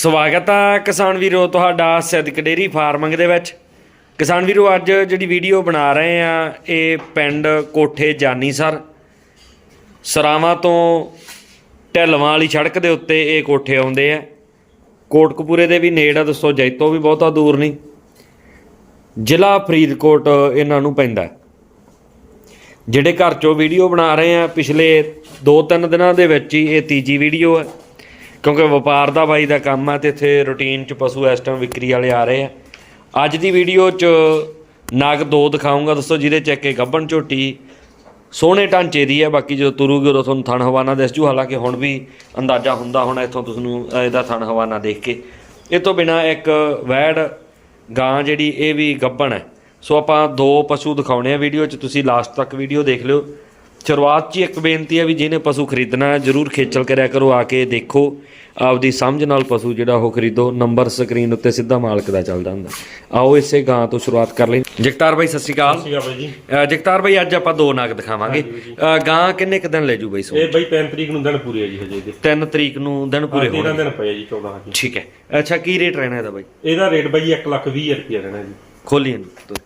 ਸਵਾਗਤ ਆ ਕਿਸਾਨ ਵੀਰੋ, ਤੁਹਾਡਾ ਸਿੱਧਕ ਡੇਰੀ ਫਾਰਮਿੰਗ ਦੇ ਵਿੱਚ। ਕਿਸਾਨ ਵੀਰੋ, ਅੱਜ ਜਿਹੜੀ ਵੀਡੀਓ ਬਣਾ ਰਹੇ ਆ, ਇਹ ਪਿੰਡ ਕੋਠੇ ਜਾਨੀਸਰ ਸਰਾਵਾਂ ਤੋਂ ਢਲਵਾਂ ਵਾਲੀ ਸੜਕ ਦੇ ਉੱਤੇ ਇਹ ਕੋਠੇ ਆਉਂਦੇ ਆ। ਕੋਟਕਪੂਰੇ ਦੇ ਵੀ ਨੇੜ ਆ, ਦੱਸੋ ਜੈਤੋਂ ਵੀ ਬਹੁਤਾ ਦੂਰ ਨਹੀਂ। ਜ਼ਿਲ੍ਹਾ ਫਰੀਦਕੋਟ ਇਹਨਾਂ ਨੂੰ ਪੈਂਦਾ। ਜਿਹੜੇ ਘਰ ਚੋਂ ਵੀਡੀਓ ਬਣਾ ਰਹੇ ਆ, ਪਿਛਲੇ 2-3 ਦਿਨਾਂ ਦੇ ਵਿੱਚ ਹੀ ਇਹ ਤੀਜੀ ਵੀਡੀਓ ਹੈ ਕਿਉਂਕਿ ਵਪਾਰ ਦਾ ਬਾਈ ਦਾ ਕੰਮ ਆ ਤੇ ਇੱਥੇ ਰੂਟੀਨ ਚ ਪਸ਼ੂ ਇਸ ਟਾਈਮ ਵਿਕਰੀ ਵਾਲੇ ਆ ਰਹੇ ਆ। ਅੱਜ ਦੀ ਵੀਡੀਓ ਚ ਨਾਗ ਦੋ ਦਿਖਾਉਂਗਾ ਦੋਸਤੋ ਜਿਹਦੇ ਚ ਇੱਕ ਗੱਬਣ ਝੋਟੀ ਸੋਹਣੇ ਢਾਂਚੇ ਦੀ ਹੈ ਬਾਕੀ ਜਦੋਂ ਤੁਰੂਗੀ ਉਦੋਂ ਤੁਹਾਨੂੰ ਥਣ ਹਵਾਨਾ ਦਿਸ ਜੂ ਹਾਲਾਂਕਿ ਹੁਣ ਵੀ ਅੰਦਾਜ਼ਾ ਹੁੰਦਾ ਹੋਣਾ ਇੱਥੋਂ ਤੁਹਾਨੂੰ ਇਹਦਾ ਥਣ ਹਵਾਨਾ ਦੇਖ ਕੇ। ਇਹ ਤੋਂ ਬਿਨਾ ਇੱਕ ਵੈੜ ਗਾਂ ਜਿਹੜੀ, ਇਹ ਵੀ ਗੱਬਣ ਹੈ। ਸੋ ਆਪਾਂ ਦੋ ਪਸ਼ੂ ਦਿਖਾਉਣੇ ਆ ਵੀਡੀਓ 'ਚ, ਤੁਸੀਂ ਲਾਸਟ ਤੱਕ ਵੀਡੀਓ ਦੇਖ ਲਿਓ। ਸ਼ੁਰੂਆਤ 'ਚ ਹੀ ਇੱਕ ਬੇਨਤੀ ਹੈ ਵੀ ਜਿਹਨੇ ਪਸ਼ੂ ਖਰੀਦਣਾ ਹੈ ਜਰੂਰ ਖੇਚਲ ਕਰਿਆ ਕਰੋ ਆ ਕੇ ਦੇਖੋ। ਆਪਦੀ ਸਮਝ ਨਾਲ ਪਸ਼ੂ ਜਿਹੜਾ ਉਹ ਖਰੀਦੋ ਨੰਬਰ ਸਕਰੀਨ ਉੱਤੇ ਸਿੱਧਾ ਮਾਲਕ ਦਾ ਚੱਲਦਾ ਹੁੰਦਾ। ਆਓ ਇਸੇ ਗਾਂ ਤੋਂ ਸ਼ੁਰੂਆਤ ਕਰ ਲਈ। ਜਗਤਾਰ ਭਾਈ ਸਤਿ ਸ਼੍ਰੀ ਅਕਾਲ। ਸੀਗਾ ਬਾਈ ਜੀ। ਅ, ਜਗਤਾਰ ਭਾਈ ਅੱਜ ਆਪਾਂ ਦੋ ਨਗ ਦਿਖਾਵਾਂਗੇ। ਅ, ਗਾਂ ਕਿੰਨੇ ਕ ਦਿਨ ਲੈ ਜੂ ਬਾਈ ਸੋ ਇਹ ਬਾਈ 3 ਤਰੀਕ ਨੂੰ ਦਿਨ ਪੂਰੇ ਆ ਜੀ ਹਜੇ ਇਹਦੇ। 3 ਤਰੀਕ ਨੂੰ ਦਿਨ ਪੂਰੇ 13 ਹੋਣਗੇ। ਦਿਨ ਪਏ ਆ ਜੀ 14 ਜੀ। ਠੀਕ ਹੈ। ਅੱਛਾ ਕੀ ਰੇਟ ਰਹਿਣਾ ਇਹਦਾ ਬਾਈ? ਇਹਦਾ ਰੇਟ ਬਾਈ 1 ਲੱਖ 20 ਰੁਪਏ ਰਹਿਣਾ ਜੀ। ਖੋਲੀ ਇਹਨੂੰ।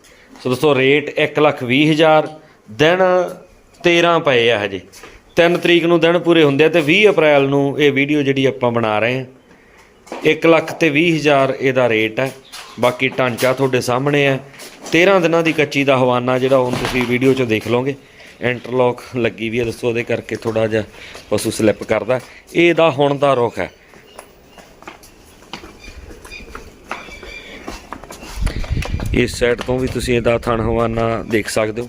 ਸੋ ਦੋਸਤੋ ਰੇਟ 1 ਲੱਖ ਵੀਹ ਹਜ਼ਾਰ। ਦਿਨ 13 ਪਏ ਆ ਹਜੇ। 3 ਤਰੀਕ ਨੂੰ ਦਿਨ ਪੂਰੇ ਹੁੰਦੇ ਆ ਤੇ 20 ਅਪ੍ਰੈਲ ਨੂੰ ਇਹ ਵੀਡੀਓ ਜਿਹੜੀ ਆਪਾਂ ਬਣਾ ਰਹੇ ਹਾਂ 1 ਲੱਖ ਤੇ 20 ਹਜ਼ਾਰ ਇਹਦਾ ਰੇਟ ਹੈ ਬਾਕੀ ਢਾਂਚਾ ਤੁਹਾਡੇ ਸਾਹਮਣੇ ਹੈ 13 ਦਿਨਾਂ ਦੀ ਕੱਚੀ ਦਾ ਹਵਾਨਾ ਜਿਹੜਾ ਹੁਣ ਤੁਸੀਂ ਵੀਡੀਓ 'ਚ ਦੇਖ ਲਓਗੇ। ਇੰਟਰਲੌਕ ਲੱਗੀ ਵੀ ਹੈ ਦੱਸੋ ਉਹਦੇ ਕਰਕੇ ਥੋੜਾ ਜਿਹਾ ਪਸ਼ੂ ਸਲਿੱਪ ਕਰਦਾ। ਇਹਦਾ ਹੁਣ ਦਾ ਰੁਖ ਹੈ ਇਸ ਸਾਈਡ ਤੋਂ ਵੀ ਤੁਸੀਂ ਇਹਦਾ ਥਣ ਹਵਾਨਾ ਦੇਖ ਸਕਦੇ ਹੋ।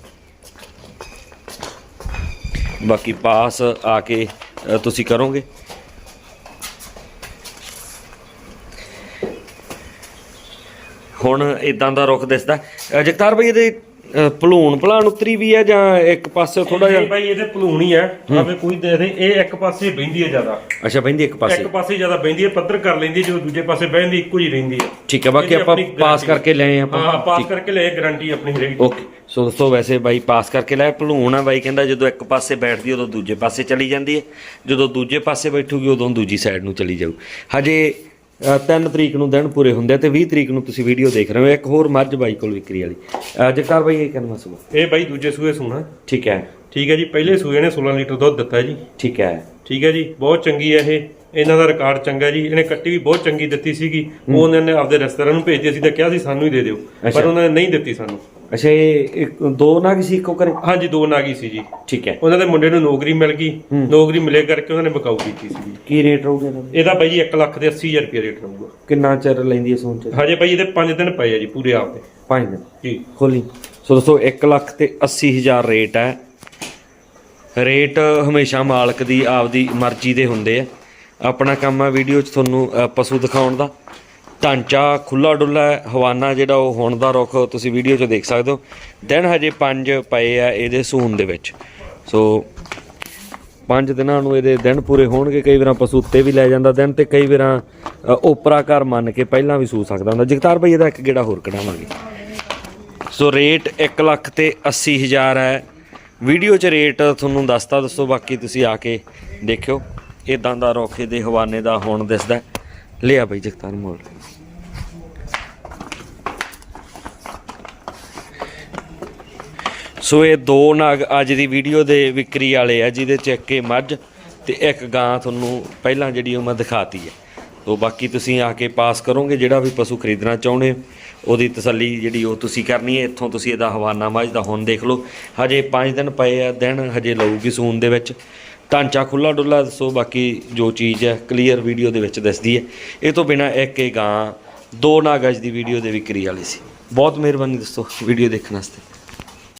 ਬਾਕੀ ਪਾਸ ਆ ਕੇ ਤੁਸੀਂ ਕਰੋਗੇ? ਹੁਣ ਇਦਾਂ ਦਾ ਰੁੱਖ ਦਿਸਦਾ। ਜਗਤਾਰ ਭਾਈ ਇਹਦੇ ਭਲੂਣ। ਭਲਾਣ ਉਤਰੀ ਵੀ ਹੈ ਜਾਂ ਇੱਕ ਪਾਸੇ ਥੋੜਾ ਜਿਹਾ? ਨਹੀਂ ਬਾਈ ਇਹਦੇ ਭਲੂਣ ਹੀ ਆ। ਆਵੇ ਕੋਈ ਦੇ ਦੇ ਇਹ ਇੱਕ ਪਾਸੇ ਬਹਿੰਦੀ ਹੈ ਜ਼ਿਆਦਾ। ਅੱਛਾ ਬਹਿੰਦੀ ਇੱਕ ਪਾਸੇ। ਇੱਕ ਪਾਸੇ ਜ਼ਿਆਦਾ ਬਹਿੰਦੀ ਹੈ ਪੱਧਰ ਕਰ ਲੈਂਦੀ ਹੈ, ਜਦੋਂ ਦੂਜੇ ਪਾਸੇ ਬਹਿੰਦੀ ਇੱਕੋ ਹੀ ਰਹਿੰਦੀ ਹੈ ਠੀਕ ਹੈ ਬਾਕੀ ਆਪਾਂ ਪਾਸ ਕਰਕੇ ਲਏ ਆਪਾਂ। ਹਾਂ ਪਾਸ ਕਰਕੇ ਲੈ ਗਾਰੰਟੀ ਆਪਣੀ ਰਹੇਗੀ ਓਕੇ। ਸੋ ਦੋਸਤੋ ਵੈਸੇ ਬਾਈ ਪਾਸ ਕਰਕੇ ਲੈ ਭਲੂਣ ਆ ਬਾਈ ਕਹਿੰਦਾ ਜਦੋਂ ਇੱਕ ਪਾਸੇ ਬੈਠਦੀ ਉਦੋਂ ਦੂਜੇ ਪਾਸੇ ਚਲੀ ਜਾਂਦੀ ਹੈ ਜਦੋਂ ਦੂਜੇ ਪਾਸੇ ਬੈਠੂਗੀ ਉਦੋਂ ਦੂਜੀ ਸਾਈਡ ਨੂੰ ਚਲੀ ਜਾਊ। ਹਜੇ 3 ਤਰੀਕ ਨੂੰ ਦਿਨ ਪੂਰੇ ਹੁੰਦੇ ਤੇ 20 ਤਰੀਕ ਨੂੰ ਤੁਸੀਂ ਵੀਡੀਓ ਦੇਖ ਰਹੇ ਹੋ ਇੱਕ ਹੋਰ ਮੱਝ ਬਾਈ ਕੋਲ ਵਿਕਰੀ ਵਾਲੀ। ਜਗਤਾਰ ਬਾਈ ਇਹ ਕਹਿੰਦਾ ਸੁਣੋ ਇਹ ਬਾਈ ਦੂਜੇ ਸੂਏ ਸੂਣਾ। ਠੀਕ ਹੈ। ਠੀਕ ਹੈ ਜੀ ਪਹਿਲੇ ਸੂਏ ਨੇ 16 ਲੀਟਰ ਦੁੱਧ ਦਿੱਤਾ ਜੀ। ਠੀਕ ਹੈ। ਠੀਕ ਹੈ ਜੀ ਬਹੁਤ ਚੰਗੀ ਹੈ ਇਹ। ਇਹਨਾਂ ਦਾ ਰਿਕਾਰਡ ਚੰਗਾ ਜੀ ਇਹਨੇ ਕੱਟੀ ਵੀ ਬਹੁਤ ਚੰਗੀ ਦਿੱਤੀ ਸੀਗੀ। ਉਹ ਉਹਨਾਂ ਨੇ ਆਪਦੇ ਰਿਸ਼ਤੇਦਾਰਾਂ ਨੂੰ ਭੇਜਦੀ ਅਸੀਂ ਤਾਂ ਕਿਹਾ ਸੀ ਸਾਨੂੰ ਹੀ ਦੇ ਦਿਓ। ਪਰ ਉਹਨਾਂ ਨੇ ਨਹੀਂ ਦਿੱਤੀ ਸਾਨੂੰ। ਅੱਛਾ ਇਹ ਇੱਕ ਦੋ ਨਾ ਕਿਸੇ ਇੱਕੋ ਕਰੇ ਹਾਂਜੀ ਦੋ ਨਾਗੀ ਸੀ ਜੀ। ਠੀਕ ਹੈ। ਉਹਨਾਂ ਦੇ ਮੁੰਡੇ ਨੂੰ ਨੌਕਰੀ ਮਿਲ ਗਈ। ਨੌਕਰੀ ਮਿਲੇ ਕਰਕੇ ਉਹਨਾਂ ਨੇ ਬਕਾਊ ਕੀਤੀ ਸੀ ਕੀ ਰੇਟ ਰਹੂਗਾ ਇਹਦਾ ਇਹਦਾ ਬਾਈ ਜੀ 1 ਲੱਖ ਤੇ 80000 ਰੁਪਏ ਰੇਟ ਰਹੂਗਾ। ਕਿੰਨਾ ਚਿਰ ਲੈਂਦੀ ਹੈ ਸੋਚ ਹਜੇ ਬਾਈ ਇਹਦੇ 5 ਦਿਨ ਪਏ ਆ ਜੀ ਪੂਰੇ ਆਪ ਦੇ। ਪੰਜ ਦਿਨ? ਜੀ। ਖੋਲੀ। ਸੋ ਦੋਸਤੋ 1 ਲੱਖ ਤੇ 80 ਹਜ਼ਾਰ ਰੇਟ ਹੈ। ਰੇਟ ਹਮੇਸ਼ਾ ਮਾਲਕ ਦੀ ਆਪਦੀ ਮਰਜ਼ੀ ਦੇ ਹੁੰਦੇ ਆ। ਆਪਣਾ ਕੰਮ ਆ ਵੀਡੀਓ 'ਚ ਤੁਹਾਨੂੰ ਪਸ਼ੂ ਦਿਖਾਉਣ ਦਾ। ਢਾਂਚਾ ਖੁੱਲਾ ਡੁੱਲਾ ਹੈ, ਹਵਾਨਾ ਜਿਹੜਾ ਉਹ ਹੋਣ ਦਾ ਰੁੱਖ ਤੁਸੀਂ ਵੀਡੀਓ 'ਚ ਦੇਖ ਸਕਦੇ ਹੋ। ਦਿਨ ਹਜੇ 5 ਪਏ ਆ ਇਹਦੇ ਸੂਨ ਦੇ ਵਿੱਚ। ਸੋ ਪੰਜ ਦਿਨਾਂ ਨੂੰ ਇਹਦੇ ਦਿਨ ਪੂਰੇ ਹੋਣਗੇ ਕਈ ਵਾਰਾਂ ਪਸ਼ੂ ਉੱਤੇ ਵੀ ਲੈ ਜਾਂਦਾ ਦਿਨ ਤੇ ਕਈ ਵਾਰਾਂ ਓਪਰਾ ਘਰ ਮੰਨ ਕੇ ਪਹਿਲਾਂ ਵੀ ਸੂ ਸਕਦਾ ਹੁੰਦਾ। ਜਗਤਾਰ ਭਾਈ ਇਹਦਾ ਇੱਕ ਗੇੜਾ ਹੋਰ ਕਢਾਵਾਂਗੇ। ਸੋ ਰੇਟ 1 ਲੱਖ ਤੇ 80 ਹਜ਼ਾਰ ਹੈ। ਵੀਡੀਓ 'ਚ ਰੇਟ ਤੁਹਾਨੂੰ ਦੱਸਤਾ ਦੱਸੋ ਬਾਕੀ ਤੁਸੀਂ ਆ ਕੇ ਦੇਖਿਓ। ਇਦਾਂ ਦਾ ਰੋਖੇ ਦੇ ਹਵਾਨੇ ਦਾ ਹੋਣ ਦਿਸਦਾ ਲਿਆ ਬਈ ਜਗਤਾਰ ਮੋੜ। ਸੋ ਇਹ ਦੋ ਨਾਗ ਅੱਜ ਦੀ ਵੀਡੀਓ ਦੇ ਵਿਕਰੀ ਵਾਲੇ ਆ, ਜਿਹਦੇ ਚ ਇੱਕ ਇਹ ਮੱਝ ਤੇ ਇੱਕ ਗਾਂ ਤੁਹਾਨੂੰ ਪਹਿਲਾਂ ਜਿਹੜੀ ਉਹ ਮੈਂ ਦਿਖਾਤੀ ਹੈ। ਤੋ ਬਾਕੀ ਤੁਸੀਂ ਆ ਕੇ ਪਾਸ ਕਰੋਗੇ, ਜਿਹੜਾ ਵੀ ਪਸ਼ੂ ਖਰੀਦਣਾ ਚਾਹੁੰਦੇ ਹੋ, ਉਹਦੀ ਤਸੱਲੀ ਜਿਹੜੀ ਉਹ ਤੁਸੀਂ ਕਰਨੀ ਹੈ। ਇੱਥੋਂ ਤੁਸੀਂ ਇਹਦਾ ਹਵਾਨਾ ਮੱਝ ਦਾ ਹੁਣ ਦੇਖ ਲਓ। ਹਜੇ 5 ਦਿਨ ਪਏ ਆ, ਦਿਨ ਹਜੇ ਲਊਗੀ ਸੂਨ ਦੇ ਵਿੱਚ। ਢਾਂਚਾ ਖੁੱਲਾ ਡੁੱਲਾ ਦੱਸੋ, ਬਾਕੀ ਜੋ ਚੀਜ਼ ਹੈ ਕਲੀਅਰ ਵੀਡੀਓ ਦੇ ਵਿੱਚ ਦੱਸਦੀ ਹੈ। ਇਹ ਤੋਂ ਬਿਨਾ ਇੱਕ ਇਹ ਗਾਂ ਦੋ ਨਾਗਜ ਦੀ ਵੀਡੀਓ ਦੇ ਵਿਕਰੀ ਵਾਲੀ ਸੀ। ਬਹੁਤ ਮਿਹਰਬਾਨੀ ਦੋਸਤੋ ਵੀਡੀਓ ਦੇਖਣ ਵਾਸਤੇ।